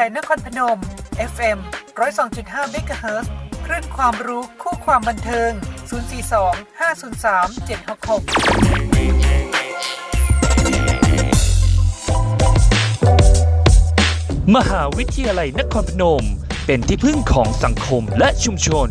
จัยนครพนม FM 102.5 MHz คลื่นความรู้คู่ความบันเทิง 042 503 766มหาวิทยาลัยนครพนม เป็นที่พึ่งของสังคมและชุมชน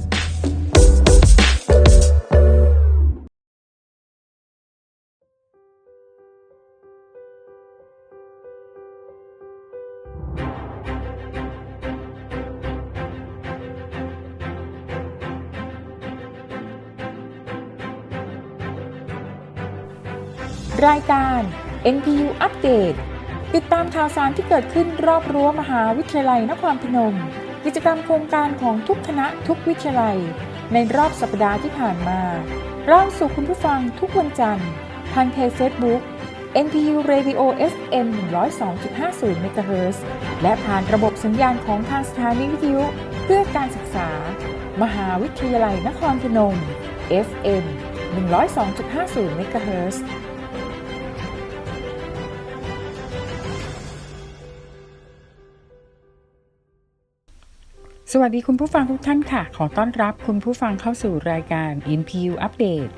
รายการ NPU อัปเดตติดตามข่าวสารที่เกิดขึ้นรอบรั้วมหาวิทยาลัยนครพนม กิจกรรมโครงการของทุกคณะทุกวิทยาลัย ในรอบสัปดาห์ที่ผ่านมาเล่าสู่คุณผู้ฟังทุกวันจันทร์ทางเพจ Facebook NPU Radio FM 102.50 MHz และผ่านระบบสัญญาณของทางสถานีวิทยุ เพื่อการศึกษา มหาวิทยาลัยนครพนม FM 102.50 MHz สวัสดีคุณผู้ฟังทุกท่านค่ะ ขอต้อนรับคุณผู้ฟังเข้าสู่รายการ NPU Update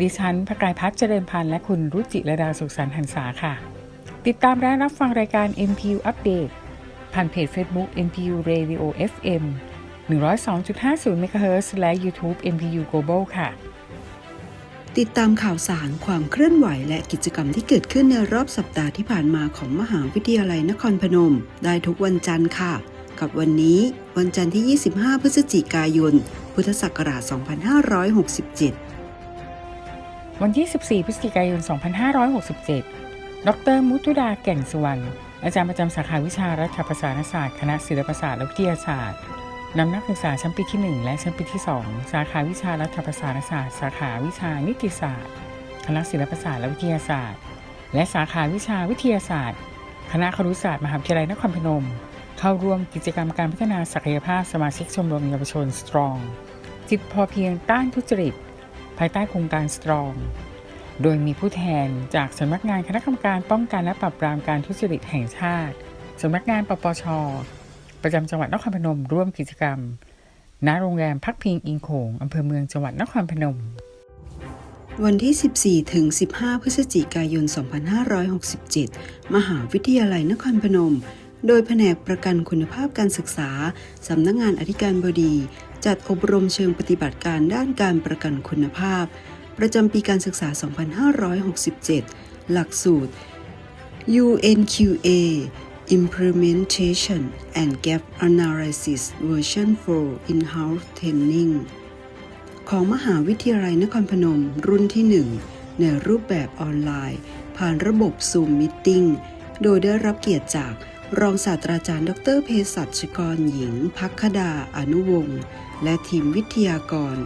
ดิฉันพกายพัฒน์เจริญพันธ์และคุณรุจิระดาสุขสันต์หันษาค่ะ ติดตามและรับฟังรายการ NPU Update ผ่านเพจ Facebook NPU Radio FM 102.50 MHz และ YouTube NPU Global ค่ะ ติดตามข่าวสารความเคลื่อนไหวและกิจกรรมที่เกิดขึ้นในรอบสัปดาห์ที่ผ่านมาของมหาวิทยาลัยนครพนม ได้ทุกวันจันทร์ค่ะ กับวันนี้ วันจันทร์ที่ 25 พฤศจิกายน พุทธศักราช 2567 วันที่14พฤศจิกายน 2567 ดร มุตุดาแก่นสุวรรณ อาจารย์ประจำสาขาวิชารัฐประศาสนศาสตร์ คณะศิลปศาสตร์และวิทยาศาสตร์ นำนักศึกษาชั้นปีที่ 1 และชั้นปีที่ 2 สาขาวิชารัฐประศาสนศาสตร์ สาขาวิชานิติศาสตร์ คณะศิลปศาสตร์และวิทยาศาสตร์ และสาขาวิชาวิทยาศาสตร์ คณะครุศาสตร์ มหาวิทยาลัยนครพนม เข้าร่วมกิจกรรมการพัฒนาศักยภาพสมาชิกชมรมเยาวชน Strong จิตพอเพียงต้านทุจริต ภายใต้โครงการ Strong โดยมีผู้แทนจากสำนักงานคณะกรรมการป้องกันและปราบปรามการทุจริตแห่งชาติสำนักงานปปช ประจำจังหวัดนครพนมร่วมกิจกรรม ณ โรงแรมพักพิงอิงโขงอำเภอเมืองจังหวัดนครพนม วันที่ 14 ถึง 15 พฤศจิกายน 2567 มหาวิทยาลัยนครพนม โดยแผนกประกันคุณภาพการศึกษา สำนักงงานอธิการบดี จัดอบรมเชิงปฏิบัติการด้านการประกันคุณภาพ ประจำปีการศึกษา 2567 หลักสูตร UNQA Implementation and Gap Analysis Version 4 In-house Training ของมหาวิทยาลัยนครพนมรุ่นที่ 1 ในรูปแบบออนไลน์ ผ่านระบบ Zoom Meeting โดยได้รับเกียรติจาก รองศาสตราจารย์ ดรเภสัชกรหญิง พักคดาอนุวงศ์และทีมวิทยากร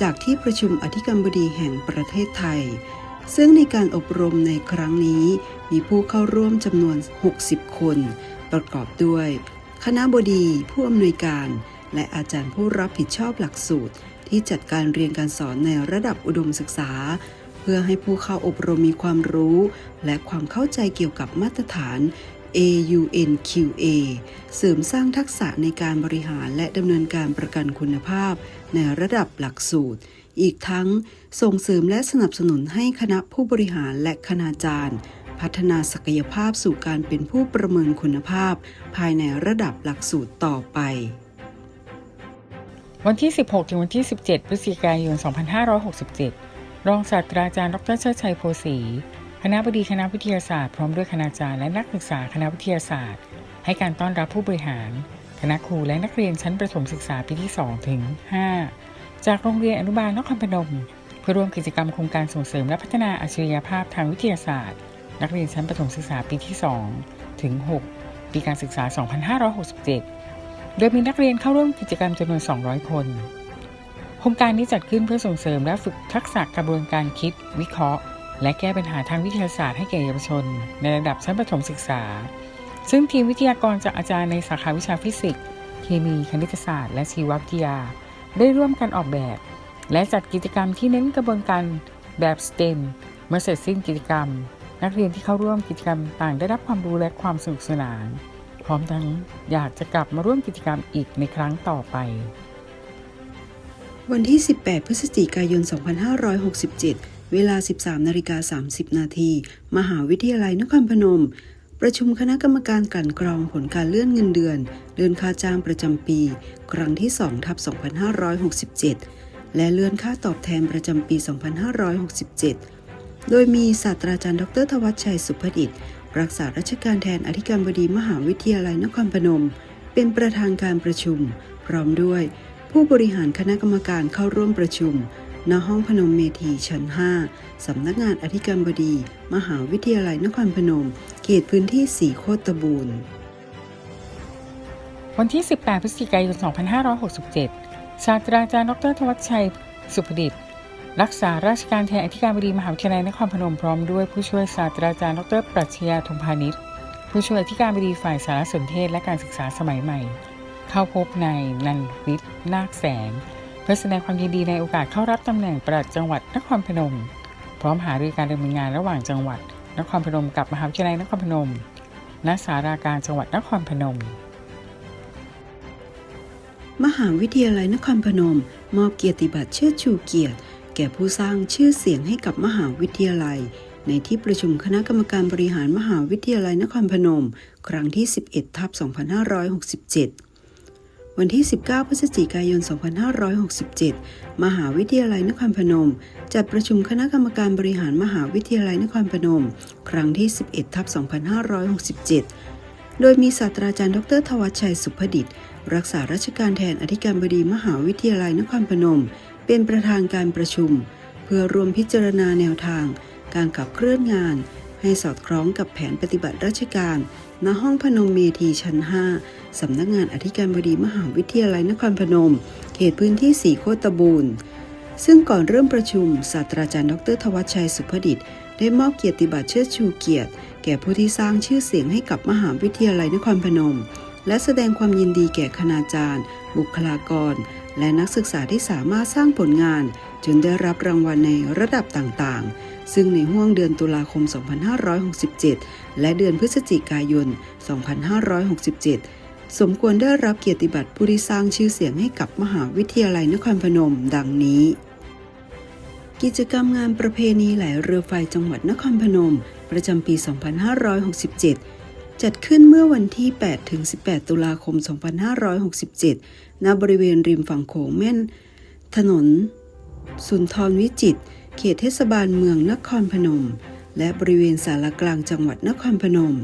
จากที่ประชุมอธิการบดีแห่งประเทศไทย ซึ่งในการอบรมในครั้งนี้มีผู้เข้าร่วมจำนวน 60 คน ประกอบด้วย คณะบดีผู้อำนวยการ และอาจารย์ผู้รับผิดชอบหลักสูตร ที่จัดการเรียนการสอนในระดับอุดมศึกษาเพื่อให้ผู้เข้าอบรมมีความรู้ และความเข้าใจเกี่ยวกับมาตรฐาน AUNQA เสริมสร้างทักษะในการบริหารและดำเนินการประกันคุณภาพ ในระดับหลักสูตร อีกทั้งส่งเสริมและสนับสนุนให้คณะผู้บริหารและคณาจารย์ พัฒนาศักยภาพสู่การเป็นผู้ประเมินคุณภาพ ภายในระดับหลักสูตรต่อไป วันที่ 16 ถึงวันที่ 17 พฤศจิกายน 2567 รองศาสตราจารย์ ดรเชิดชัยโพสี คณะบดีคณะวิทยาศาสตร์พร้อมด้วยคณาจารย์และนักศึกษาคณะวิทยาศาสตร์ ให้การต้อนรับผู้บริหาร คณะครูและนักเรียนชั้นประถมศึกษาปีที่ 2 ถึง 5 จากโรงเรียนอนุบาลนครพนม เพื่อร่วมกิจกรรมโครงการส่งเสริมและพัฒนาอัจฉริยภาพทางวิทยาศาสตร์ นักเรียนชั้นประถมศึกษาปีที่ 2 ถึง 6 ปีการศึกษา 2567 โดยมีนักเรียนเข้าร่วมกิจกรรมจำนวน 200 คนโครงการนี้จัดขึ้นเพื่อส่งเสริมและฝึกทักษะกระบวนการคิด วิเคราะห์ และแก้ปัญหาทางวิทยาศาสตร์ให้แก่เยาวชน ในระดับชั้นประถมศึกษา ซึ่งทีมวิทยากรจากอาจารย์ในสาขาวิชาฟิสิกส์ เคมี คณิตศาสตร์ และชีววิทยา ได้ร่วมกันออกแบบ และจัดกิจกรรมที่เน้นกระบวนการแบบ STEM เมื่อเสร็จสิ้นกิจกรรม นันักเรียนที่เข้าร่วมกิจกรรมต่างได้รับความรู้และความสนุกสนาน พร้อมทั้งอยากจะกลับมาร่วมกิจกรรมอีกในครั้งต่อไปวันที่ 18 พฤศจิกายน 2567 เวลา 13นาฬิกา30 นาที มหาวิทยาลัยนครพนม ประชุมคณะกรรมการกลั่นกรองผลการเลื่อนเงินเดือน เลื่อนค่าจ้างประจำปี ครั้งที่2ทับ2567 และเลื่อนค่าตอบแทนประจำปี 2567 โดยมีศาสตราจารย์ ดร ทวัชชัยสุภดิษฐ์รักษาราชการแทนอธิการบดีมหาวิทยาลัยนครพนม เป็นประธานการประชุม พร้อมด้วย ผู้บริหารคณะกรรมการเข้าร่วมประชุม ณห้องพนมเมธีชั้น 5 สำนักงานอธิการบดี มหาวิทยาลัยนครพนม เขตพื้นที่สีโคตบูรณ์ วันที่ 18 พฤศจิกายน 2567 ศาสตราจารย์ ดรทวัชชัย สุภดิษฐ์รักษาราชการแทนอธิการบดีมหาวิทยาลัยนครพนมพร้อมด้วยผู้ช่วยศาสตราจารย์ ดรปรัชญาธงพาณิชย์ ผู้ช่วยอธิการบดีฝ่ายสารสนเทศและการศึกษาสมัยใหม่ เข้าพบนายนันวิทย์นาคแสง เพื่อแสดงความยินดีในโอกาสเข้ารับตำแหน่งปลัดจังหวัดนครพนม พร้อมหารือการดำเนินงานระหว่างจังหวัด นครพนมกับมหาวิทยาลัยนครพนมณสาราการจังหวัดนครพนม มหาวิทยาลัยนครพนม มอบเกียรติบัตรเชิดชูเกียรติ แก่ผู้สร้างชื่อเสียงให้กับมหาวิทยาลัย ในที่ประชุมคณะกรรมการบริหารมหาวิทยาลัยนครพนม ครั้งที่ 11ทับ2567 วันที่ 19 พฤศจิกายน 2567 มหาวิทยาลัยนครพนม จัดประชุมคณะกรรมการบริหารมหาวิทยาลัยนครพนม ครั้งที่ 11 ทับ 2567 โดยมีศาสตราจารย์ ดรทวัชชัยสุภดิษฐ์ รักษาราชการแทนอธิการบดีมหาวิทยาลัยนครพนม เป็นประธานการประชุม เพื่อรวมพิจารณาแนวทาง การขับเคลื่อนงาน ให้สอดคล้องกับแผนปฏิบัติราชการ ณห้องพนมเมธีชั้น 5 สำนักงานอธิการบดีมหาวิทยาลัยนครพนม เขตพื้นที่สีโคตบูรณ์ ซึ่งก่อนเริ่มประชุม ศาสตราจารย์ดรทวัชชัยสุภดิษฐ์ได้มอบเกียรติบัตรเชิดชูเกียรติ แก่ผู้ที่สร้างชื่อเสียงให้กับมหาวิทยาลัยนครพนม และแสดงความยินดีแก่คณาจารย์ บุคลากร และนักศึกษาที่สามารถสร้างผลงาน จนได้รับรางวัลในระดับต่างๆ ซึ่งในห่วงเดือนตุลาคม 2567 และเดือนพฤศจิกายน 2567 สมควรได้รับเกียรติบัตรผู้ที่สร้างชื่อเสียงให้กับมหาวิทยาลัยนครพนม ดังนี้ กิจกรรมงานประเพณีไหลเรือไฟจังหวัดนครพนม ประจำปี 2567จัดขึ้นเมื่อวันที่ 8 ถึง 18 ตุลาคม 2567 ณ บริเวณริมฝั่งโขงแม่น ถนน สุนทรวิจิตร เขตเทศบาลเมืองนครพนม และบริเวณสารกลางจังหวัดนครพนม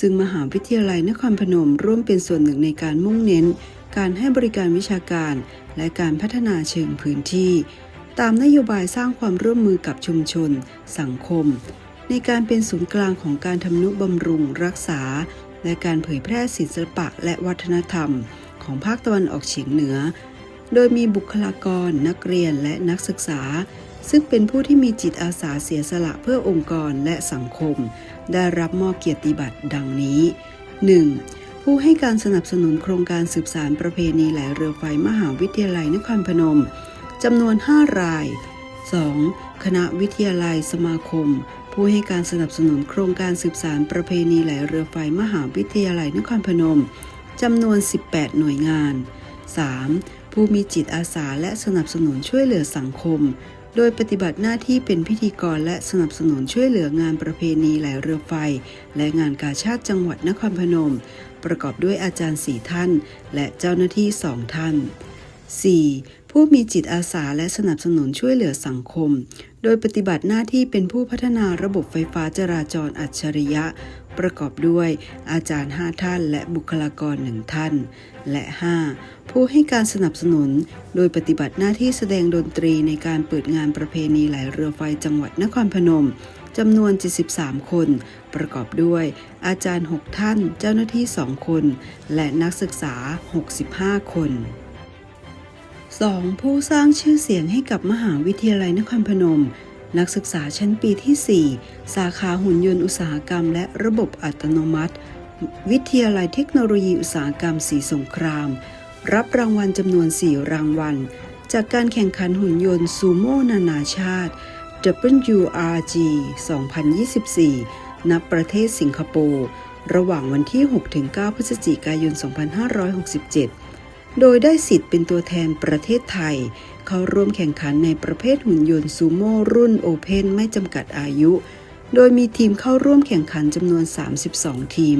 ซึ่งมหาวิทยาลัยนครพนมร่วมเป็นส่วนหนึ่งในการมุ่งเน้น การให้บริการวิชาการ และการพัฒนาเชิงพื้นที่ ตามนโยบายสร้างความร่วมมือกับชุมชน สังคม ในการเป็นศูนย์กลางของการทำนุบำรุง รักษา และการเผยแพร่ศิลปะและวัฒนธรรม ของภาคตะวันออกเฉียงเหนือ โดยมีบุคลากร นักเรียนและนักศึกษา ซึ่งเป็นผู้ที่มีจิตอาสาเสียสละเพื่อองค์กรและสังคม ได้รับมอบเกียรติบัตรดังนี้ 1. ผู้ให้การสนับสนุนโครงการสืบสารประเพณีไหลเรือไฟมหาวิทยาลัยนครพนมจำนวน 5 ราย 2. คณะวิทยาลัยสมาคม ผู้ให้การสนับสนุนโครงการสืบสารประเพณีไหลเรือไฟมหาวิทยาลัยนครพนมจำนวน 18 หน่วยงาน 3. ผู้มีจิตอาสาและสนับสนุนช่วยเหลือสังคม โดยปฏิบัติหน้าที่เป็นพิธีกรและสนับสนุนช่วยเหลืองานประเพณีไหลเรือไฟ และงานกาชาติจังหวัดนครพนม ประกอบด้วยอาจารย์สี่ท่าน และเจ้าหน้าที่สองท่าน 4. ผู้มีจิตอาสาและสนับสนุนช่วยเหลือสังคม โดยปฏิบัติหน้าที่เป็นผู้พัฒนาระบบไฟฟ้าจราจรอัจฉริยะ ประกอบด้วยอาจารย์ 5 ท่าน และบุคลากรหนึ่งท่าน และ 5. ผู้ให้การสนับสนุน โดยปฏิบัติหน้าที่แสดงดนตรีในการเปิดงานประเพณีไหลเรือไฟจังหวัดนครพนมจำนวน 73 คน ประกอบด้วย อาจารย์ 6 ท่าน เจ้าหน้าที่ 2 คน และนักศึกษา 65 คน 2. ผู้สร้างชื่อเสียงให้กับมหาวิทยาลัยนครพนม นักศึกษาชั้นปีที่ 4 สาขาหุ่นยนต์อุตสาหกรรมและระบบอัตโนมัติ วิทยาลัยเทคโนโลยีอุตสาหกรรมสีสงคราม รับรางวัลจำนวน 4 รางวัล จากการแข่งขันหุ่นยนต์ซูโม่นานาชาติ WRG 2024 ณ ประเทศสิงคโปร์ ระหว่างวันที่ 6-9 พฤศจิกายน 2567 โดยได้สิทธิ์เป็นตัวแทนประเทศไทย เข้าร่วมแข่งขันในประเภทหุ่นยนต์ซูโม่รุ่นโอเพนไม่จำกัดอายุ โดยมีทีมเข้าร่วมแข่งขันจำนวน 32 ทีม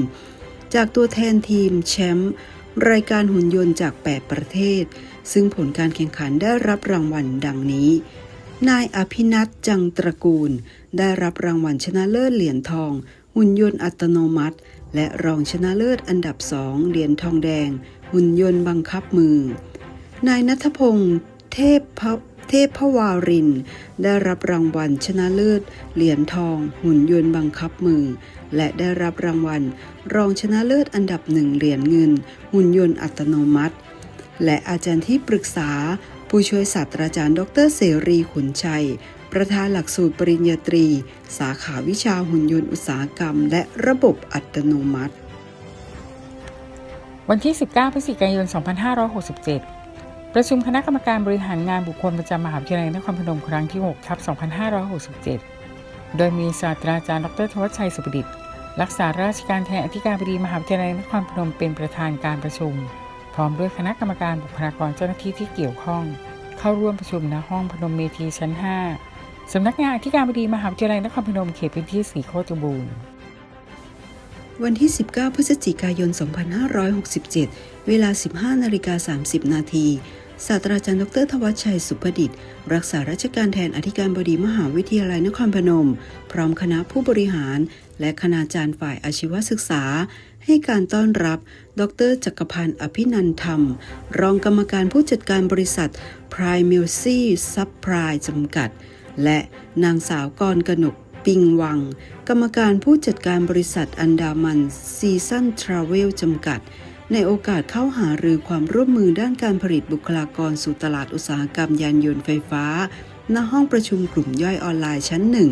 จากตัวแทนทีมแชมป์รายการหุ่นยนต์จาก 8 ประเทศ ซึ่งผลการแข่งขันได้รับรางวัลดังนี้ นายอภินัทจังตระกูล ได้รับรางวัลชนะเลิศเหรียญทอง หุ่นยนต์อัตโนมัติ และรองชนะเลิศอันดับสองเหรียญทองแดง หุ่นยนต์บังคับมือ นายนัทพงศ์เทพพ เทพพวาริน ได้รับรางวัลชนะเลิศ เหรียญทอง หุ่นยนต์บังคับมือ และได้รับรางวัล รองชนะเลิศอันดับหนึ่งเหรียญเงิน หุ่นยนต์อัตโนมัติ และอาจารย์ที่ปรึกษา ผู้ช่วยศาสตราจารย์ ดรเสรีขุนชัย ประธานหลักสูตรปริญญาตรี สาขาวิชาหุ่นยนต์อุตสาหกรรม และระบบอัตโนมัติ วันที่ 19 พฤศจิกายน 2567 ประชุมคณะกรรมการบริหารงานบุคคลประจำมหาวิทยาลัยนครพนมครั้งที่6ทับ 2567 โดยมีศาสตราจารย์ดรทวัชชัยสุปดิษฐ์รักษาราชการแทนอธิการบดีมหาวิทยาลัยนครพนมเป็นประธานการประชุม พร้อมด้วยคณะกรรมการบุคลากรเจ้าหน้าที่ที่เกี่ยวข้อง เข้าร่วมประชุมณห้องพนมเมธีชั้น 5 สำนักงานอธิการบดีมหาวิทยาลัยนครพนมเขตพื้นที่สีโคตรบูรณ์วันที่ 19 พฤศจิกายน 2567 เวลา 15นาฬิกา30 นาที ศาสตราจารย์ดร ทวัชชัย สุประดิษฐ์รักษาราชการแทนอธิการบดีมหาวิทยาลัยนครพนม พร้อมคณะผู้บริหาร และคณาจารย์ฝ่ายอาชีวศึกษา ให้การต้อนรับ ดร จักรพันธ์อภินันธรรม รองกรรมการผู้จัดการบริษัท Primacy Supply จำกัด และนางสาวกรกนกปิงวัง กรรมการผู้จัดการบริษัทอันดามันซีซันทราเวลจำกัด ในโอกาสเข้าหารือความร่วมมือด้านการผลิตบุคลากรสู่ตลาดอุตสาหกรรมยานยนต์ไฟฟ้า ณ ห้องประชุมกลุ่มย่อยออนไลน์ชั้นหนึ่ง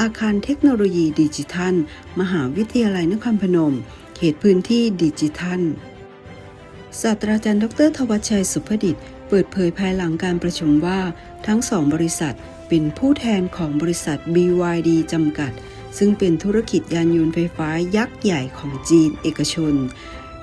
อาคารเทคโนโลยีดิจิทัล มหาวิทยาลัยนครพนม เขตพื้นที่ดิจิทัล ศาสตราจารย์ ดร ทวัชชัย สุภดิษฐ์ เปิดเผยภายหลังการประชุมว่า ทั้งสองบริษัทเป็นผู้แทนของบริษัท BYD จำกัด ซึ่งเป็นธุรกิจยานยนต์ไฟฟ้ายักษ์ใหญ่ของจีนเอกชน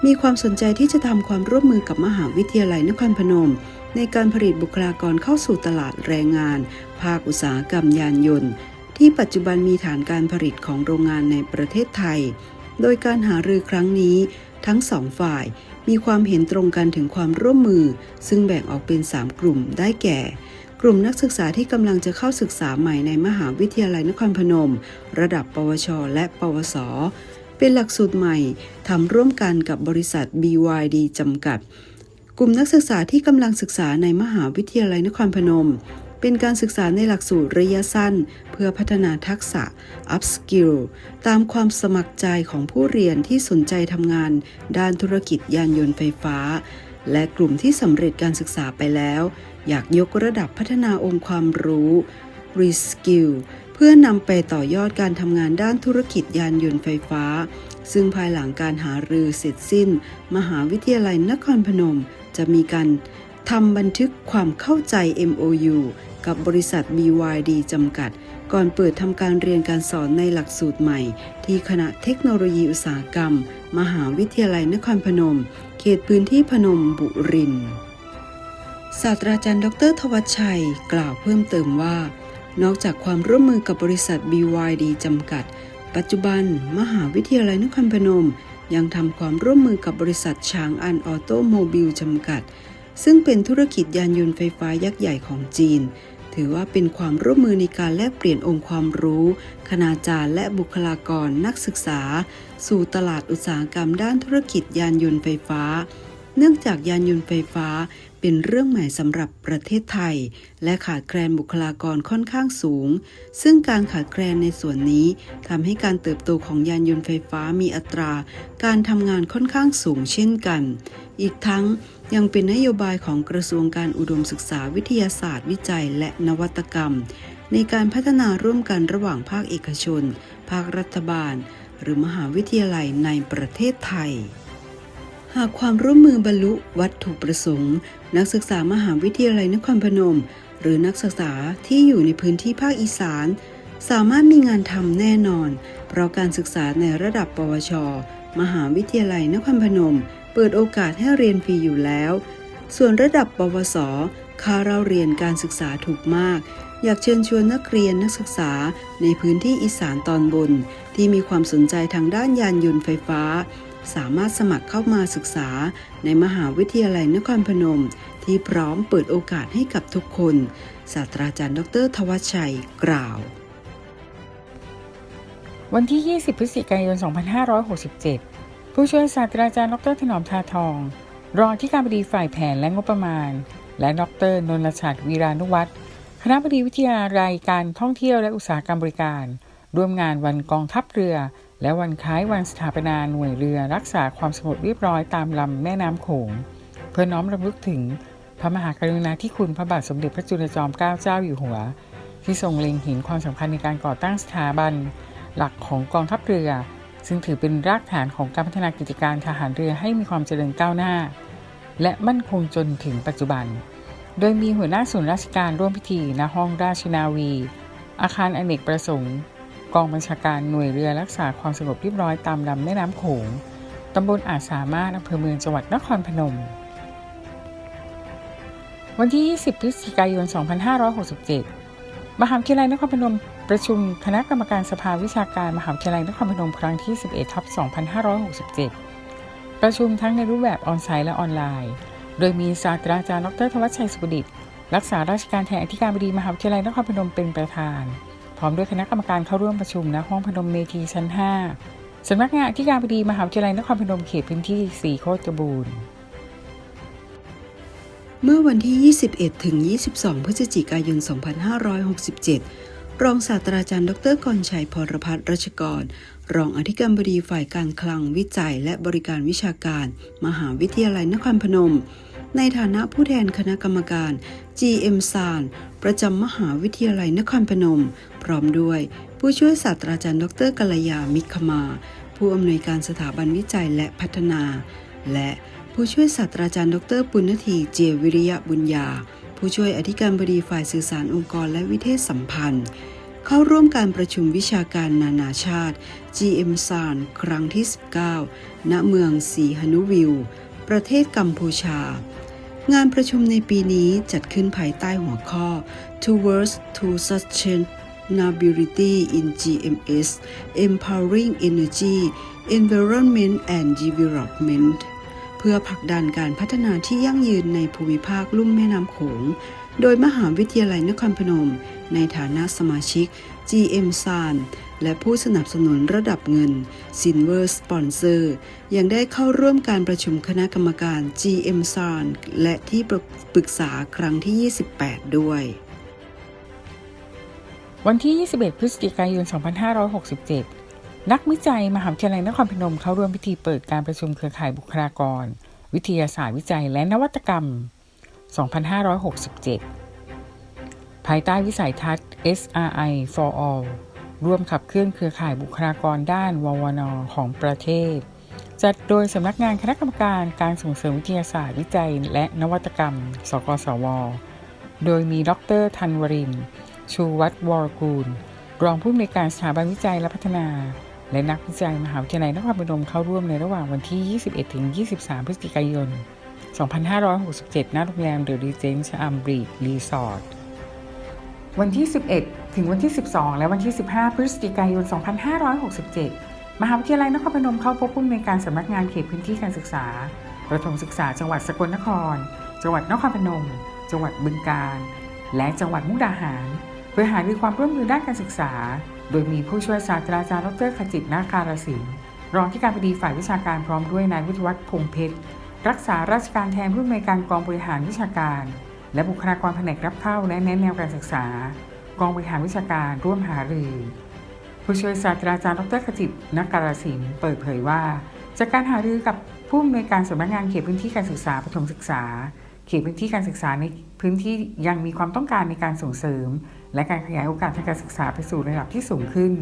มีความสนใจที่จะทำความร่วมมือกับมหาวิทยาลัยนครพนม ในการผลิตบุคลากรเข้าสู่ตลาดแรงงาน ภาคอุตสาหกรรมยานยนต์ ที่ปัจจุบันมีฐานการผลิตของโรงงานในประเทศไทย โดยการหารือครั้งนี้ ทั้งสองฝ่ายมีความเห็นตรงกันถึงความร่วมมือ ซึ่งแบ่งออกเป็น 3 กลุ่มได้แก่ กลุ่มนักศึกษาที่กำลังจะเข้าศึกษาใหม่ในมหาวิทยาลัยนครพนม ระดับปวช และ ปวส เป็นหลักสูตรใหม่ทำร่วมกันกับบริษัท BYD จำกัด กลุ่มนักศึกษาที่กำลังศึกษาในมหาวิทยาลัยนครพนม เป็นการศึกษาในหลักสูตรระยะสั้น เพื่อพัฒนาทักษะ upskill ตามความสมัครใจของผู้เรียนที่สนใจทำงาน ด้านธุรกิจยานยนต์ไฟฟ้า และกลุ่มที่สำเร็จการศึกษาไปแล้ว อยากยกระดับพัฒนาองค์ความรู้ reskill เพื่อนำไปต่อยอดการทำงานด้านธุรกิจยานยนต์ไฟฟ้า ซึ่งภายหลังการหารือเสร็จสิ้น มหาวิทยาลัยนครพนม จะมีการทำบันทึกความเข้าใจ MOU กับบริษัท BYD จำกัด ก่อนเปิดทำการเรียนการสอนในหลักสูตรใหม่ ที่คณะเทคโนโลยีอุตสาหกรรม มหาวิทยาลัยนครพนม เขตพื้นที่พนมบุรินทร์ศาสตราจารย์ ดร ทวัชชัย กล่าวเพิ่มเติมว่า นอกจากความร่วมมือกับบริษัท BYD จำกัด ปัจจุบัน มหาวิทยาลัยนครพนม ยังทำความร่วมมือกับบริษัทช้างอันออโตโมบิลจำกัด ซึ่งเป็นธุรกิจยานยนต์ไฟฟ้ายักษ์ใหญ่ของจีน ถือว่าเป็นความร่วมมือในการแลกเปลี่ยนองค์ความรู้ คณาจารย์และบุคลากรนักศึกษา สู่ตลาดอุตสาหกรรมด้านธุรกิจยานยนต์ไฟฟ้า เนื่องจากยานยนต์ไฟฟ้า เป็นเรื่องใหม่สำหรับประเทศไทย และขาดแคลนบุคลากรค่อนข้างสูง ซึ่งการขาดแคลนในส่วนนี้ทำให้การเติบโตของยานยนต์ไฟฟ้ามีอัตรา การทำงานค่อนข้างสูงเช่นกัน อีกทั้งยังเป็นนโยบายของกระทรวงการอุดมศึกษาวิทยาศาสตร์วิจัยและนวัตกรรม ในการพัฒนาร่วมกันระหว่างภาคเอกชน ภาครัฐบาล หรือมหาวิทยาลัยในประเทศไทย หากความร่วมมือบรรลุวัตถุประสงค์ นักศึกษามหาวิทยาลัยนครพนม หรือนักศึกษาที่อยู่ในพื้นที่ภาคอีสาน สามารถมีงานทำแน่นอน เพราะการศึกษาในระดับปวช มหาวิทยาลัยนครพนม เปิดโอกาสให้เรียนฟรีอยู่แล้ว ส่วนระดับปวสค่าเราเรียนการศึกษาถูกมาก อยากเชิญชวนนักเรียนนักศึกษาในพื้นที่อีสานตอนบน ที่มีความสนใจทางด้านยานยนต์ไฟฟ้า สามารถสมัครเข้ามาศึกษาในมหาวิทยาลัยนครพนม ที่พร้อมเปิดโอกาสให้กับทุกคน ศาสตราจารย์ ดร ทวัชชัย กล่าว วันที่ 20 พฤศจิกายน 2567 ผู้ช่วยศาสตราจารย์ ดร ถนอมทาทอง รองที่การบดีฝ่ายแผนและงบประมาณ และ ดร นนทชัดวีรานุวัฒน์คณะบดีวิทยาลัยการท่องเที่ยวและอุตสาหกรรมบริการ ร่วมงานวันกองทัพเรือและวันคล้ายวันสถาปนาหน่วยเรือรักษาความสงบเรียบร้อยตามลำแม่น้ำโขง เพื่อน้อมรำลึกถึงพระมหากรุณาธิคุณพระบาทสมเด็จพระจุลจอมเกล้าเจ้าอยู่หัว ที่ทรงเล็งเห็นความสำคัญในการก่อตั้งสถาบัน หลักของกองทัพเรือ ซึ่งถือเป็นรากฐานของการพัฒนากิจการทหารเรือให้มีความเจริญก้าวหน้า และมั่นคงจนถึงปัจจุบัน โดยมีหัวหน้าส่วนราชการร่วมพิธีณห้องราชนาวี อาคารอเนกประสงค์ กองบัญชาการหน่วยเรือรักษาความสงบเรียบร้อยตามลำแม่น้ำโขง ตำบลอาจสามารถอำเภอเมืองจังหวัดนครพนม วันที่ 20 พฤศจิกายน 2567 มหาวิทยาลัยนครพนมประชุมคณะกรรมการสภาวิชาการมหาวิทยาลัยนครพนมครั้งที่ 11ทับ2567 ประชุมทั้งในรูปแบบออนไซต์และออนไลน์ โดยมีศาสตราจารย์ดรธวัชชัยสุดิตรักษาราชการแทนอธิการบดีมหาวิทยาลัยนครพนมเป็นประธาน พร้อมด้วยคณะกรรมการเข้าร่วมประชุมณห้องพนมเมธีชั้น 5สำนักงานอธิการบดีมหาวิทยาลัยนครพนมเขตพื้นที่ 4 โคตรบูรณ์เมื่อวันที่ 21 ถึง 22 พฤศจิกายน 2567 รองศาสตราจารย์ ดรกรชัยพรพัฒน์รัชกร รองอธิการบดีฝ่ายการคลังวิจัยและบริการวิชาการ มหาวิทยาลัยนครพนม ในฐานะผู้แทนคณะกรรมการ GM ซานประจำมหาวิทยาลัยนครพนม พร้อมด้วย ผู้ช่วยศาสตราจารย์ดรกัลยา มิคมา ผู้อำนวยการสถาบันวิจัยและพัฒนา และผู้ช่วยศาสตราจารย์ ดรปุณณทีเจวิริยะบุญญา ผู้ช่วยอธิการบดีฝ่ายสื่อสารองค์กรและวิเทศสัมพันธ์ เข้าร่วมการประชุมวิชาการนานาชาติ GM ซานครั้งที่ 19 ณ เมืองสีหนุวิว ประเทศกัมพูชา งานประชุมในปีนี้จัดขึ้นภายใต้หัวข้อ Towards to Sustainability in GMS Empowering Energy Environment and Development เพื่อผลักดันการพัฒนาที่ยั่งยืนในภูมิภาคลุ่มแม่น้ำโขง โดยมหาวิทยาลัยนครพนม ในฐานะสมาชิก GM s a n และผู้สนับสนุนระดับเงิน Silver Sponsor ยังได้เข้าร่วมการประชุมคณะกรรมการ GM s a n และที่ปรึกษาครั้งที่ 28 ด้วย วันที่ 21 พฤศจิกายน 2567 นักวิจัยมหาวิทยาลัยนครพนมเข้าร่วมพิธีเปิดการประชุมเครือข่ายบุคลากร วิทยาศาสตร์วิจัยและนวัตกรรม 2567 ภายใต้วิสัยทัศน์ SRI for All ร่วมขับเคลื่อนเครือข่ายบุคลากรด้านววนของประเทศ จัดโดยสำนักงานคณะกรรมการการส่งเสริมวิทยาศาสตร์วิจัย และนวัตกรรม สกสว โดยมีดรธันวริน ชูวัฒน์วรกูล รองผู้อำนวยการสถาบันวิจัยและพัฒนา และนักวิจัยมหาวิทยาลัยนครพนมเข้าร่วมในระหว่างวันที่ 21-23 พฤศจิกายน 2567 ณ โรงแรมเดอะรีเจนต์ชอัมบรีดรีสอร์ท วันที่ 11 ถึงวันที่ 12 และวันที่ 15 พฤศจิกายน 2567 มหาวิทยาลัยนครพนมเข้าพบผู้อำนวยการสำนักงานเขตพื้นที่การศึกษา ประถมศึกษาจังหวัดสกลนคร จังหวัดนครพนม จังหวัดบึงกาฬ และจังหวัดมุกดาหาร เพื่อหารือความร่วมมือด้านการศึกษา โดยมีผู้ช่วยศาสตราจารย์ดรขจิตนาการศิลป์รองที่การบดีฝ่ายวิชาการพร้อมด้วยนายวิทยวัฒน์พงเพชร รักษาราชการแทนผู้อำนวยการกองบริหารวิชาการ และบุคลากรแผนกรับเข้าและแนะแนวการศึกษา กองบริหารวิชาการร่วมหารือ ผู้ช่วยศาสตราจารย์ดรขจิตนักการศิลป์เปิดเผยว่า จากการหารือกับผู้อำนวยการสำนักงานเขตพื้นที่การศึกษาประถมศึกษา เขตพื้นที่การศึกษาในพื้นที่ยังมีความต้องการในการส่งเสริม และการขยายโอกาสทางการศึกษาไปสู่ระดับที่สูงขึ้น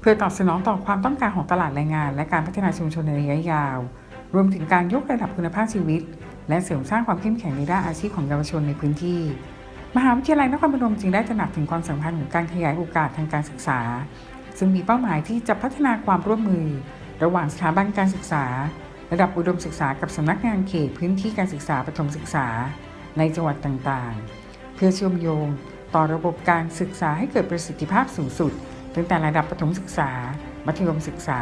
เพื่อตอบสนองต่อความต้องการของตลาดแรงงาน และการพัฒนาชุมชนในระยะยาว รวมถึงการยกระดับคุณภาพชีวิต และเสริมสร้างความเข้มแข็งในด้านอาชีพของเยาวชนในพื้นที่ มหาวิทยาลัยนครพนมจึงได้ตระหนักถึงความสำคัญของการขยายโอกาสทางการศึกษา ซึ่งมีเป้าหมายที่จะพัฒนาความร่วมมือ ระหว่างสถาบันการศึกษา ระดับอุดมศึกษากับสำนักงานเขตพื้นที่การศึกษาประถมศึกษา ในจังหวัดต่างๆ เพื่อเชื่อมโยง ต่อระบบการศึกษาให้เกิดประสิทธิภาพสูงสุดตั้งแต่ระดับประถมศึกษา มัธยมศึกษา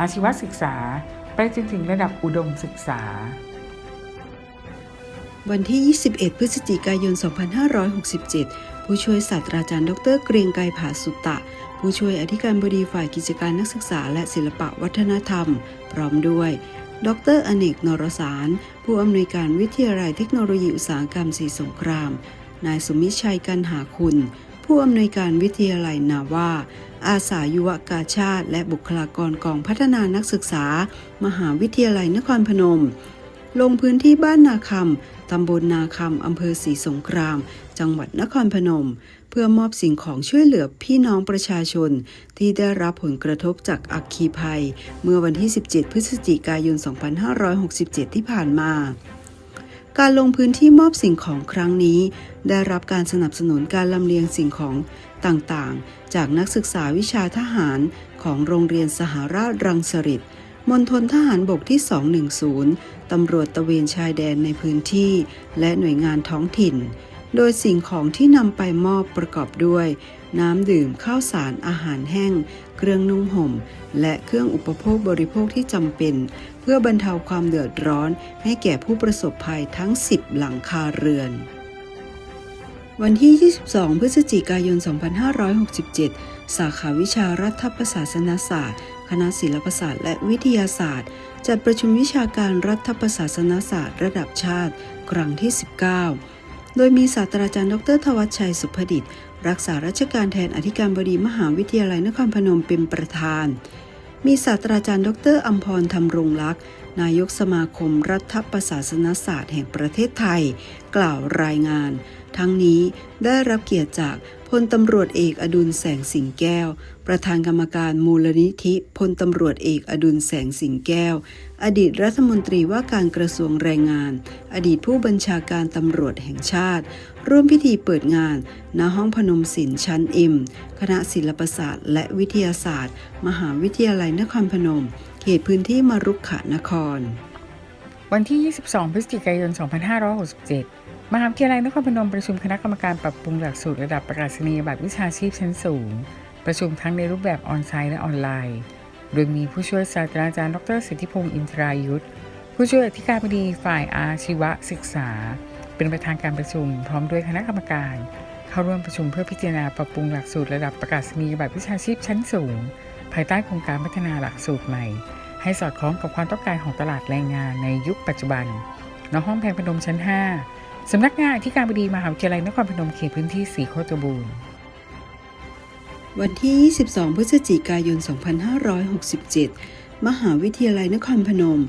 อาชีวศึกษา ไปจนถึงระดับอุดมศึกษา วันที่ 21 พฤศจิกายน 2567 ผู้ช่วยศาสตราจารย์ ดร เกรียงไกรผาสุตตะ ผู้ช่วยอธิการบดีฝ่ายกิจการนักศึกษา และศิลปะวัฒนธรรม พร้อมด้วย ดรอเนก นรสาร ผู้อำนวยการวิทยาลัยเทคโนโลยีอุตสาหกรรมศรีสงคราม นายสมิชัยกันหาคุณ ผู้อำนวยการวิทยาลัยนาว่าอาสายุวกาชาติ และบุคลากรกองพัฒนานักศึกษา มหาวิทยาลัยนครพนม ลงพื้นที่บ้านนาคำ ตำบลนาคำอำเภอศรีสงคราม จังหวัดนครพนม เพื่อมอบสิ่งของช่วยเหลือพี่น้องประชาชน ที่ได้รับผลกระทบจากอัคคีภัย เมื่อวันที่ 17 พฤศจิกายน 2567 ที่ผ่านมาการลงพื้นที่มอบสิ่งของครั้งนี้ ได้รับการสนับสนุนการลำเลียงสิ่งของต่างๆ จากนักศึกษาวิชาทหารของโรงเรียนสหราชรังสฤษมณฑลทหารบกที่ 210 ตำรวจตะเวนชายแดนในพื้นที่ และหน่วยงานท้องถิ่น โดยสิ่งของที่นำไปมอบประกอบด้วย น้ำดื่มข้าวสารอาหารแห้ง เครื่องนุ่งห่ม และเครื่องอุปโภคบริโภคที่จำเป็น เพื่อบรรเทาความเดือดร้อนให้แก่ผู้ประสบภัยทั้ง 10 หลังคาเรือนวันที่ 22 พฤศจิกายน 2567 สาขาวิชารัฐประศาสนศาสตร์ คณะศิลปศาสตร์และวิทยาศาสตร์ จัดประชุมวิชาการรัฐประศาสนศาสตร์ระดับชาติ ครั้งที่ 19 โดยมีศาสตราจารย์ดรทวัชชัยสุภดิษฐ์รักษาราชการแทนอธิการบดีมหาวิทยาลัยนครพนมเป็นประธาน มีศาสตราจารย์ดรอัมพรธรรมรงลักษ์นายกสมาคมรัฐประศาสนศาสตร์แห่งประเทศไทย กล่าวรายงาน ทั้งนี้ได้รับเกียรติจากพลตำรวจเอกอดุลแสงสิงแก้ว ประธานกรรมการมูลนิธิพลตำรวจเอกอดุลแสงสิงแก้ว อดีตรัฐมนตรีว่าการกระทรวงแรงงาน อดีตผู้บัญชาการตำรวจแห่งชาติ ร่วมพิธีเปิดงาน ณห้องพนมศิลป์ชั้นเอ็มคณะศิลปศาสตร์และวิทยาศาสตร์ มหาวิทยาลัยนครพนม เขตพื้นที่มรุกขานคร วันที่ 22 พฤศจิกายน 2567 มหาวิทยาลัยนครพนมประชุมคณะกรรมการปรับปรุงหลักสูตรระดับประกาศนียบัตรวิชาชีพชั้นสูง ประชุมทั้งในรูปแบบออนไซต์และออนไลน์ โดยมีผู้ช่วยศาสตราจารย์ ดรสิทธิพงศ์อินทรายุทธผู้ช่วยอธิการบดีฝ่ายอาชีวศึกษา เป็นประธานการประชุม พร้อมด้วยคณะกรรมการ เข้าร่วมประชุมเพื่อพิจารณาปรับปรุงหลักสูตรระดับประกาศนียบัตรวิชาชีพชั้นสูง ภายใต้โครงการพัฒนาหลักสูตรใหม่ ให้สอดคล้องกับความต้องการของตลาดแรงงานในยุคปัจจุบันณห้องแพงพนมชั้น 5 สำนักงานอธิการบดีมหาวิทยาลัยนครพนมเขตพื้นที่สีโคตบูรณ์วันที่ 22 พฤศจิกายน 2567 มหาวิทยาลัยนครพนม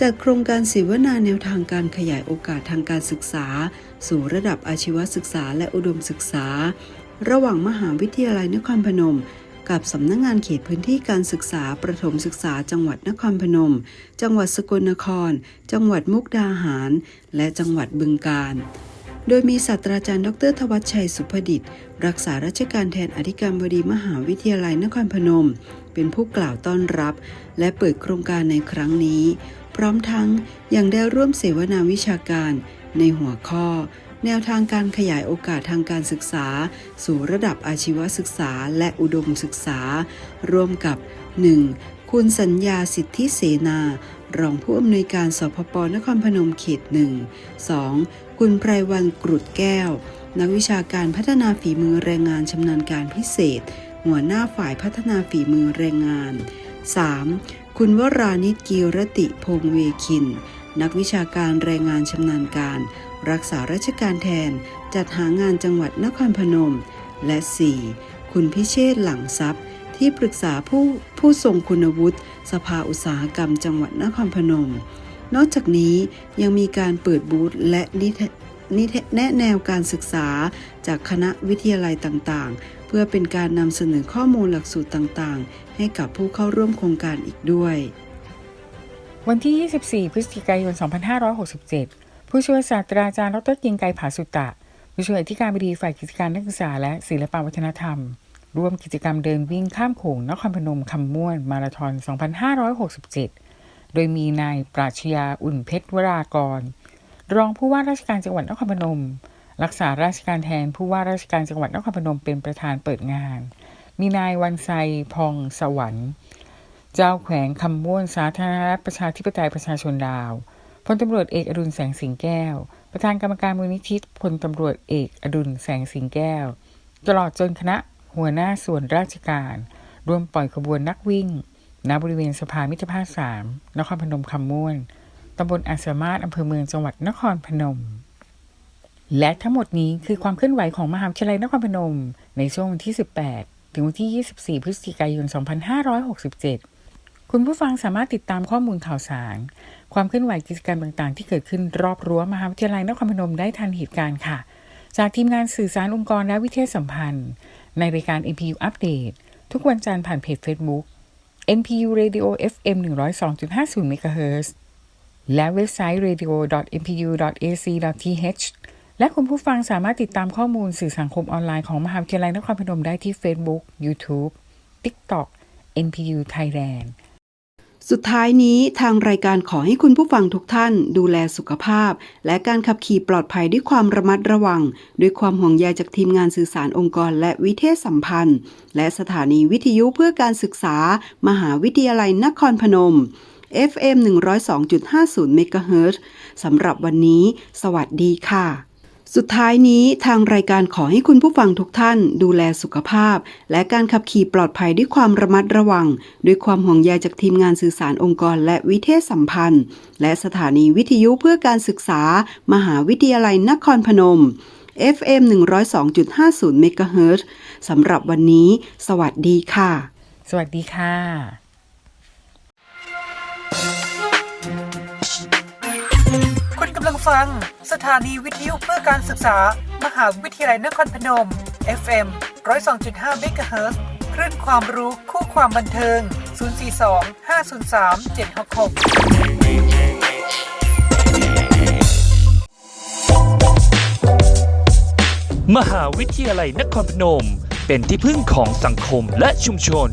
จัดโครงการเสวนาแนวทางการขยายโอกาสทางการศึกษา สู่ระดับอาชีวศึกษาและอุดมศึกษา ระหว่างมหาวิทยาลัยนครพนม กับสำนักงงานเขตพื้นที่การศึกษาประถมศึกษาจังหวัดนครพนม จังหวัดสกลนคร จังหวัดมุกดาหาร และจังหวัดบึงกาฬโดยมีศาสตราจารย์ดรทวัชชัยสุภดิษฐ์รักษาราชการแทนอธิการบดีมหาวิทยาลัยนครพนม เป็นผู้กล่าวต้อนรับ และเปิดโครงการในครั้งนี้ พร้อมทั้งยังได้ร่วมเสวนาวิชาการในหัวข้อ แนวทางการขยายโอกาสทางการศึกษา สู่ระดับอาชีวศึกษาและอุดมศึกษา ร่วมกับ 1. คุณสัญญาสิทธิเสนา รองผู้อำนวยการสพปนครพนมเขตหนึ่ง 2. คุณไพรวันกรุดแก้ว นักวิชาการพัฒนาฝีมือแรงงานชำนาญการพิเศษ หัวหน้าฝ่ายพัฒนาฝีมือแรงงาน 3. คุณวรานิตกีรติพงเวคิน นักวิชาการแรงงานชำนาญการ รักษาราชการแทนจัดหางานจังหวัดนครพนม และ 4. คุณพิเชษหลังทรัพย์ ที่ปรึกษาผู้ผู้ทรงคุณวุฒิสภาอุตสาหกรรมจังหวัดนครพนม นอกจากนี้ยังมีการเปิดบูธและนิเทนิแนะแนวการศึกษาจากคณะวิทยาลัยต่างๆ เพื่อเป็นการนำเสนอข้อมูลหลักสูตรต่างๆ ให้กับผู้เข้าร่วมโครงการอีกด้วย วันที่ 24 พฤศจิกายน 2567 ผู้ช่วยศาสตราจารย์ดรกิงไกรผาสุตะ ผู้ช่วยอธิการบดีฝ่ายกิจการนักศึกษาและศิลปวัฒนธรรม ร่วมกิจกรรมเดินวิ่งข้ามโขงนครพนมคำม่วน มาราธอน 2567 โดยมีนายปราชญาอุ่นเพชรวรากร รองผู้ว่าราชการจังหวัดนครพนม รักษาราชการแทนผู้ว่าราชการจังหวัดนครพนมเป็นประธานเปิดงาน มีนายวันไซพองสวรรค์ เจ้าแขวงคำม่วนสาธารณรัฐประชาธิปไตยประชาชนลาว พลตำรวจเอกอดุลแสงสิงแก้ว ประธานกรรมการมูลนิธิพลตำรวจเอกอดุลแสงสิงแก้ว ตลอดจนคณะหัวหน้าส่วนราชการ ร่วมปล่อยขบวนนักวิ่งณบริเวณสะพานมิตรภาพสามนครพนมคำม่วนตำบลอาจสามารถอำเภอเมืองจังหวัดนครพนม และทั้งหมดนี้คือความเคลื่อนไหวของมหาวิทยาลัยนครพนม ในช่วงวันที่ 18 ถึงวันที่ 24 พฤศจิกายน 2567 คุณผู้ฟังสามารถติดตามข้อมูลข่าวสาร ความเคลื่อนไหวกิจกรรมต่างๆ ที่เกิดขึ้นรอบรั้วมหาวิทยาลัยนครพนมได้ทันเหตุการณ์ค่ะ จากทีมงานสื่อสารองค์กรและวิเทยาสัมพันธ์ ในรายการ NPU Update ทุกวันจันทร์ผ่านเพจ Facebook NPU Radio FM 102.50 MHz และเว็บไซต์ radio.npu.ac.th และคุณผู้ฟังสามารถติดตามข้อมูลสื่อสังคมออนไลน์ของมหาวิทยาลัยนครพนมได้ที่ Facebook YouTube TikTok NPU Thailand สุดท้ายนี้ทางรายการขอให้คุณผู้ฟังทุกท่าน ดูแลสุขภาพ และการขับขี่ปลอดภัยด้วยความระมัดระวัง ด้วยความห่วงใยจากทีมงานสื่อสารองค์กร และวิเทศสัมพันธ์ และสถานีวิทยุเพื่อการศึกษา มหาวิทยาลัยนครพนม FM 102.50เมกะเฮิรตซ์สำหรับวันนี้ สวัสดีค่ะ สุดท้ายนี้ทางรายการขอให้คุณผู้ฟังทุกท่านดูแลสุขภาพ และการขับขี่ปลอดภัยด้วยความระมัดระวัง ด้วยความห่วงใยจากทีมงานสื่อสารองค์กร และวิเทศสัมพันธ์ และสถานีวิทยุเพื่อการศึกษา มหาวิทยาลัยนครพนม FM 102.50เมกะเฮิรตซ์สำหรับวันนี้ สวัสดีค่ะ สวัสดีค่ะ ฟัง สถานีวิทยุเพื่อการศึกษา มหาวิทยาลัยนครพนม FM 102.5 MHz คลื่นความรู้คู่ความบันเทิง 042 503 766มหาวิทยาลัยนครพนม เป็นที่พึ่งของสังคมและชุมชน